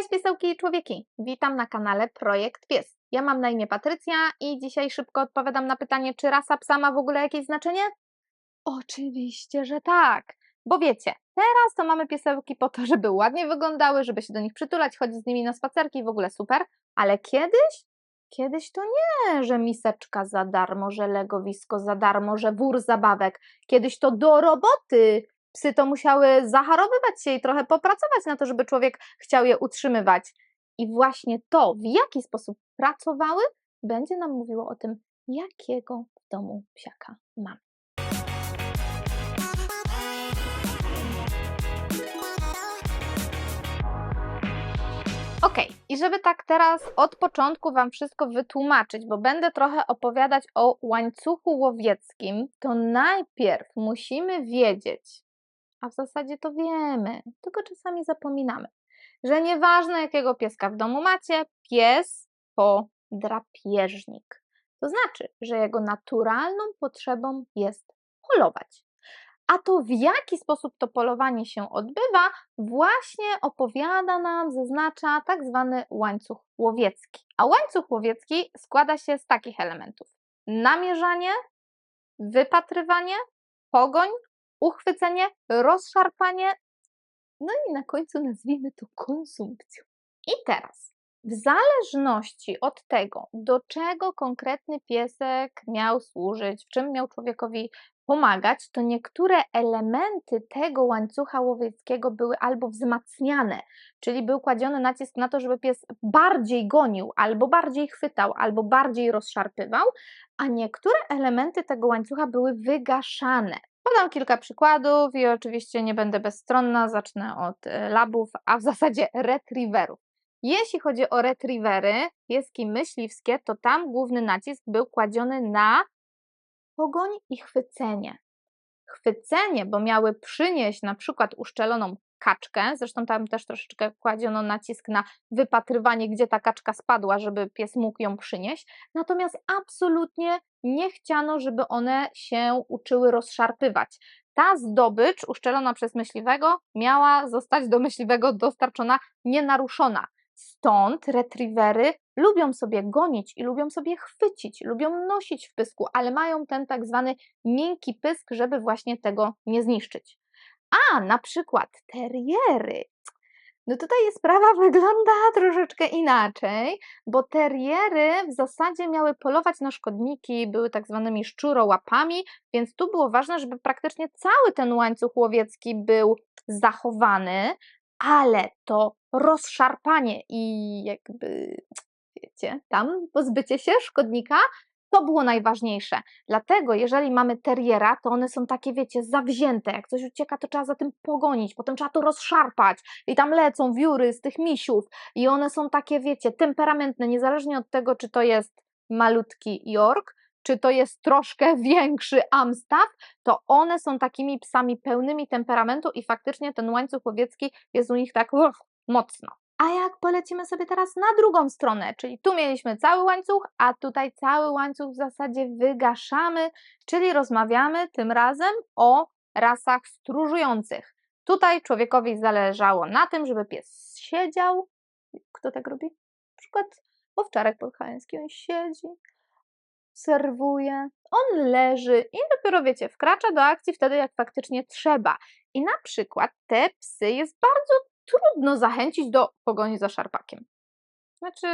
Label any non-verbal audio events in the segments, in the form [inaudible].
Cześć piesełki i człowieki! Witam na kanale Projekt Pies. Ja mam na imię Patrycja i dzisiaj szybko odpowiadam na pytanie, czy rasa psa ma w ogóle jakieś znaczenie? Oczywiście, że tak! Bo wiecie, teraz to mamy piesełki po to, [laughs] żeby ładnie wyglądały, żeby się do nich przytulać, chodzić z nimi na spacerki, w ogóle super, ale kiedyś? Kiedyś to nie, że miseczka za darmo, że legowisko za darmo, że wór zabawek. Kiedyś to do roboty. Psy to musiały zaharowywać się i trochę popracować na to, żeby człowiek chciał je utrzymywać. I właśnie to, w jaki sposób pracowały, będzie nam mówiło o tym, jakiego w domu psiaka mamy. Ok, i żeby tak teraz od początku Wam wszystko wytłumaczyć, bo będę trochę opowiadać o łańcuchu łowieckim, to najpierw musimy wiedzieć, a w zasadzie to wiemy, tylko czasami zapominamy, że nieważne jakiego pieska w domu macie, pies to drapieżnik. To znaczy, że jego naturalną potrzebą jest polować. A to w jaki sposób to polowanie się odbywa, właśnie opowiada nam, zaznacza tak zwany łańcuch łowiecki. A łańcuch łowiecki składa się z takich elementów: namierzanie, wypatrywanie, pogoń, uchwycenie, rozszarpanie, no i na końcu nazwijmy to konsumpcją. I teraz, w zależności od tego, do czego konkretny piesek miał służyć, w czym miał człowiekowi pomagać, to niektóre elementy tego łańcucha łowieckiego były albo wzmacniane, czyli był kładziony nacisk na to, żeby pies bardziej gonił, albo bardziej chwytał, albo bardziej rozszarpywał, a niektóre elementy tego łańcucha były wygaszane. Podam kilka przykładów i oczywiście nie będę bezstronna, zacznę od e, labów, a w zasadzie [laughs] retrieverów. Jeśli chodzi o retrievery, pieski myśliwskie, to tam główny nacisk był kładziony na pogoń i chwycenie. Chwycenie, bo miały przynieść na przykład uszczeloną kaczkę, zresztą tam też troszeczkę kładziono nacisk na wypatrywanie, gdzie ta kaczka spadła, żeby pies mógł ją przynieść, natomiast absolutnie nie chciano, żeby one się uczyły rozszarpywać. Ta zdobycz uszczelona przez myśliwego miała zostać do myśliwego dostarczona nienaruszona. Stąd retrievery lubią sobie gonić i lubią sobie chwycić, lubią nosić w pysku, ale mają ten tak zwany miękki pysk, żeby właśnie tego nie zniszczyć. A na przykład teriery. No tutaj sprawa [laughs] wygląda troszeczkę inaczej, bo teriery w zasadzie miały polować na szkodniki, były tak zwanymi szczurołapami, więc tu było ważne, żeby praktycznie cały ten łańcuch łowiecki był zachowany, ale to rozszarpanie i jakby, wiecie, tam pozbycie się szkodnika to było najważniejsze. Dlatego, jeżeli mamy teriera, to one są takie, wiecie, zawzięte. Jak coś ucieka, to trzeba za tym pogonić, potem trzeba to rozszarpać i tam lecą wióry z tych misiów i one są takie, wiecie, temperamentne, niezależnie od tego, czy to jest malutki York, czy to jest troszkę [laughs] większy Amstaff, to one są takimi psami pełnymi temperamentu i faktycznie ten łańcuch łowiecki jest u nich tak uff, mocno. A jak polecimy sobie teraz na drugą stronę, czyli tu mieliśmy cały łańcuch, a tutaj cały łańcuch w zasadzie wygaszamy, czyli rozmawiamy tym razem o rasach stróżujących. Tutaj człowiekowi zależało na tym, żeby pies siedział. Kto tak robi? Na przykład owczarek podhalański, on siedzi, serwuje, on leży i dopiero wiecie, wkracza do akcji wtedy, jak faktycznie trzeba. I na przykład te psy jest bardzo trudno zachęcić do pogoni za szarpakiem. Znaczy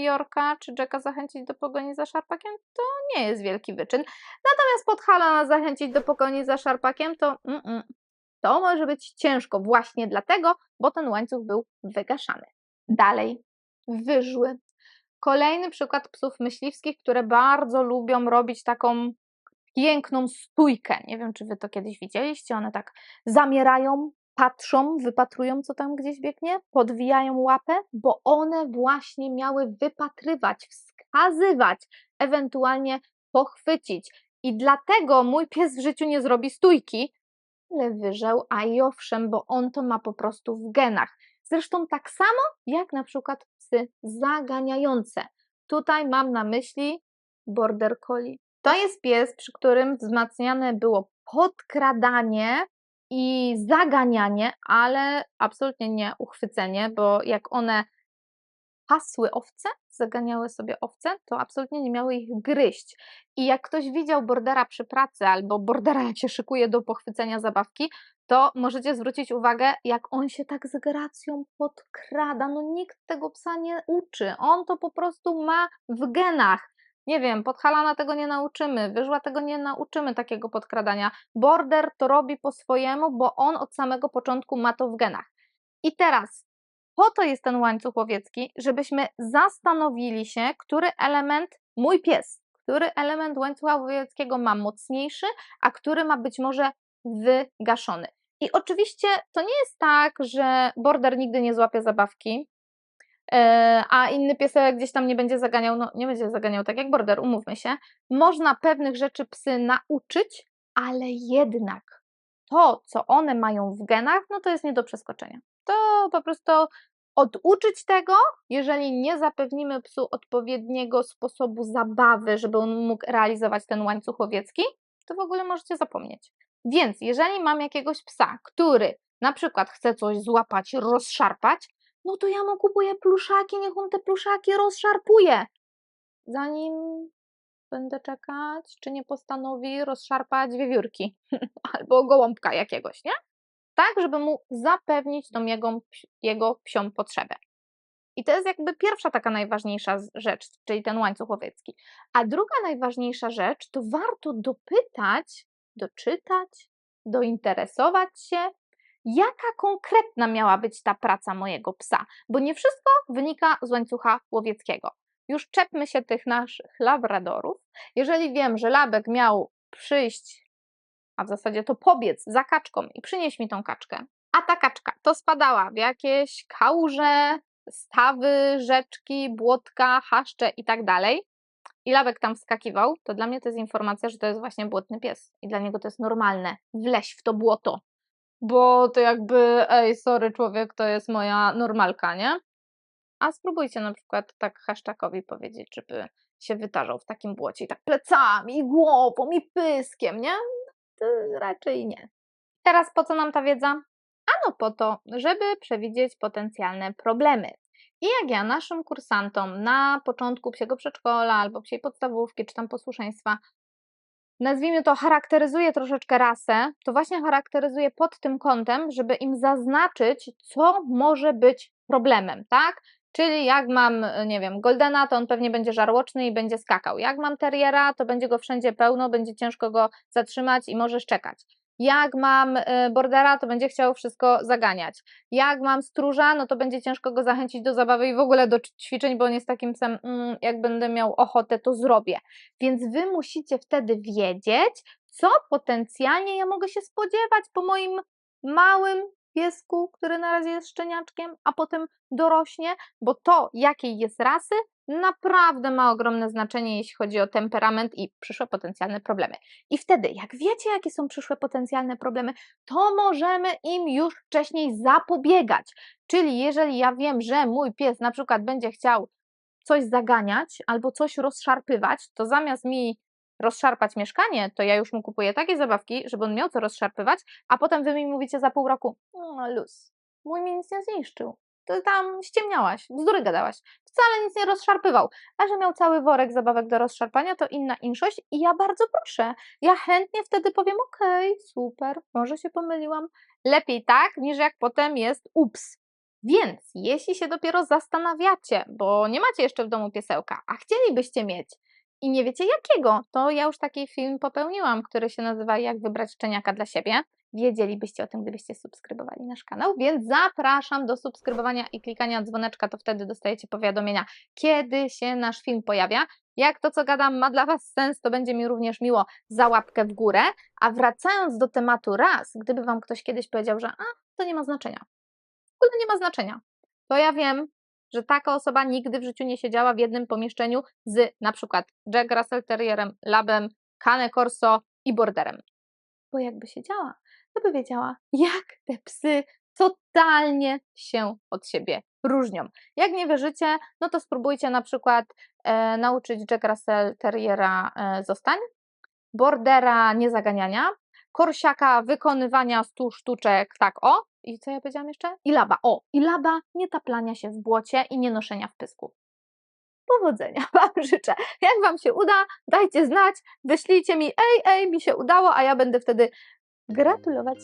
Jorka czy Jacka zachęcić do pogoni za szarpakiem, to nie jest wielki wyczyn. Natomiast Podhalana zachęcić do pogoni za szarpakiem, to mm -mm, to może być ciężko właśnie dlatego, bo ten łańcuch był wygaszany. Dalej, wyżły. Kolejny przykład psów myśliwskich, które bardzo lubią robić taką piękną stójkę. Nie wiem, czy wy to kiedyś widzieliście. One tak zamierają, patrzą, wypatrują, co tam gdzieś biegnie, podwijają łapę, bo one właśnie miały wypatrywać, wskazywać, ewentualnie pochwycić. I dlatego mój pies w życiu nie zrobi stójki, ale wyżeł, a i owszem, bo on to ma po prostu w genach. Zresztą tak samo jak na przykład psy zaganiające. Tutaj mam na myśli border collie. To jest pies, przy którym wzmacniane było podkradanie i zaganianie, ale absolutnie nie uchwycenie, bo jak one pasły owce, zaganiały sobie owce, to absolutnie nie miały ich gryźć. I jak ktoś widział bordera przy pracy albo bordera jak się szykuje do pochwycenia zabawki, to możecie zwrócić uwagę, jak on się tak z gracją podkrada. No nikt tego psa nie uczy. On to po prostu ma w genach. Nie wiem, podhalana tego nie nauczymy, wyżła tego nie nauczymy takiego podkradania. Border to robi po swojemu, bo on od samego początku ma to w genach. I teraz po to jest ten łańcuch łowiecki, żebyśmy zastanowili się, który element, mój pies, który element łańcucha łowieckiego ma mocniejszy, a który ma być może wygaszony. I oczywiście to nie jest tak, że border nigdy nie złapie zabawki, a inny piesek gdzieś tam nie będzie zaganiał, no nie będzie zaganiał tak jak border, umówmy się. Można pewnych rzeczy psy nauczyć, ale jednak to, co one mają w genach, no to jest nie do przeskoczenia. To po prostu oduczyć tego, jeżeli nie zapewnimy psu odpowiedniego sposobu zabawy, żeby on mógł realizować ten łańcuch łowiecki, to w ogóle możecie zapomnieć. Więc jeżeli mam jakiegoś psa, który na przykład chce coś złapać, rozszarpać, no to ja mu kupuję pluszaki, niech on te pluszaki rozszarpuje. Zanim będę czekać, czy nie postanowi rozszarpać wiewiórki [laughs] albo gołąbka jakiegoś, nie? Tak, żeby mu zapewnić tą jego, jego psią potrzebę. I to jest jakby pierwsza taka najważniejsza rzecz, czyli ten łańcuch łowiecki. A druga najważniejsza rzecz to warto dopytać, doczytać, dointeresować się, jaka konkretna miała być ta praca mojego psa, bo nie wszystko wynika z łańcucha łowieckiego. Już czepmy się tych naszych labradorów. Jeżeli wiem, że labek miał przyjść, a w zasadzie to pobiec za kaczką i przynieść mi tą kaczkę, a ta kaczka to spadała w jakieś kałuże, stawy, rzeczki, błotka, haszcze i tak dalej, i lawek tam wskakiwał, to dla mnie to jest informacja, że to jest właśnie błotny pies. I dla niego to jest normalne. Wleź w to błoto. Bo to jakby, ej, sorry człowiek, to jest moja normalka, nie? A spróbujcie na przykład tak haszczakowi powiedzieć, żeby się wytarzał w takim błocie i tak plecami, i głową, i pyskiem, nie? To raczej nie. Teraz po co nam ta wiedza? Ano po to, żeby przewidzieć potencjalne problemy. I jak ja naszym kursantom na początku psiego przedszkola albo psiej podstawówki czy tam posłuszeństwa nazwijmy to, charakteryzuje troszeczkę rasę, to właśnie charakteryzuje pod tym kątem, żeby im zaznaczyć, co może być problemem, tak? Czyli jak mam, nie wiem, Goldena, to on pewnie będzie żarłoczny i będzie skakał. Jak mam Terriera, to będzie go wszędzie pełno, będzie ciężko go zatrzymać i może szczekać. Jak mam y, bordera, to będzie chciał wszystko zaganiać. Jak mam stróża, no to będzie ciężko go zachęcić do zabawy i w ogóle do ćwiczeń, bo on jest takim psem, mm, jak będę miał ochotę, to zrobię. Więc wy musicie wtedy wiedzieć, co potencjalnie ja mogę się spodziewać po moim małym piesku, który na razie jest szczeniaczkiem, a potem dorośnie, bo to, jakiej jest rasy, naprawdę ma ogromne znaczenie, jeśli chodzi o temperament i przyszłe potencjalne problemy. I wtedy, jak wiecie, jakie są przyszłe potencjalne problemy, to możemy im już wcześniej zapobiegać. Czyli jeżeli ja wiem, że mój pies na przykład będzie chciał coś zaganiać albo coś rozszarpywać, to zamiast mi rozszarpać mieszkanie, to ja już mu kupuję takie zabawki, żeby on miał co rozszarpywać, a potem wy mi mówicie za pół roku, no luz, mój mi nic nie zniszczył. To tam ściemniałaś, bzdury gadałaś. Wcale nic nie rozszarpywał. A że miał cały worek zabawek do rozszarpania, to inna inszość i ja bardzo proszę. Ja chętnie wtedy powiem, okej, okay, super, może się pomyliłam. Lepiej tak, niż jak potem jest ups. Więc jeśli się dopiero zastanawiacie, bo nie macie jeszcze w domu piesełka, a chcielibyście mieć, i nie wiecie jakiego, to ja już taki film popełniłam, który się nazywa Jak wybrać szczeniaka dla siebie. Wiedzielibyście o tym, gdybyście subskrybowali nasz kanał, więc zapraszam do subskrybowania i klikania dzwoneczka, to wtedy dostajecie powiadomienia, kiedy się nasz film pojawia. Jak to, co gadam, ma dla Was sens, to będzie mi również miło za łapkę w górę. A wracając do tematu raz, gdyby Wam ktoś kiedyś powiedział, że a, to nie ma znaczenia. W ogóle nie ma znaczenia. To ja wiem, że taka osoba nigdy w życiu nie siedziała w jednym pomieszczeniu z na przykład Jack Russell Terrierem, Labem, Cane Corso i Borderem. Bo jakby siedziała, to by wiedziała, jak te psy totalnie się od siebie różnią. Jak nie wierzycie, no to spróbujcie na przykład e, nauczyć Jack Russell Terriera e, zostań, Bordera niezaganiania, korsiaka, wykonywania stu sztuczek, tak o. I co ja powiedziałam jeszcze? I laba, o. I laba nie taplania się w błocie i nie noszenia w pysku. Powodzenia [laughs] Wam życzę. Jak Wam się uda, dajcie znać, wyślijcie mi, ej, ej, mi się udało, a ja będę wtedy gratulować.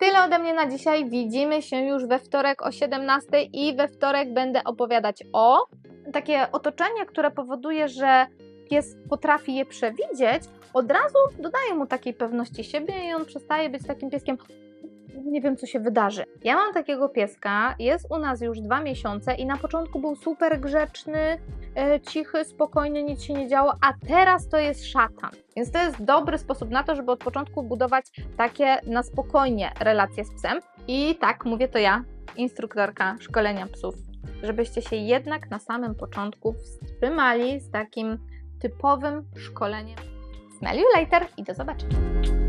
Tyle ode mnie na dzisiaj. Widzimy się już we wtorek o 17 i we wtorek będę opowiadać o takie otoczenie, które powoduje, że pies potrafi je przewidzieć, od razu dodaje mu takiej pewności siebie i on przestaje być takim pieskiem. Nie wiem, co się wydarzy. Ja mam takiego pieska, jest u nas już dwa miesiące i na początku był super grzeczny, e, cichy, spokojny, nic się nie działo, a teraz to jest szatan. Więc to jest dobry sposób na to, żeby od początku budować takie na spokojnie relacje z psem. I tak, mówię to ja, instruktorka szkolenia psów, żebyście się jednak na samym początku wstrzymali z takim typowym szkoleniem. Smell you later i do zobaczenia.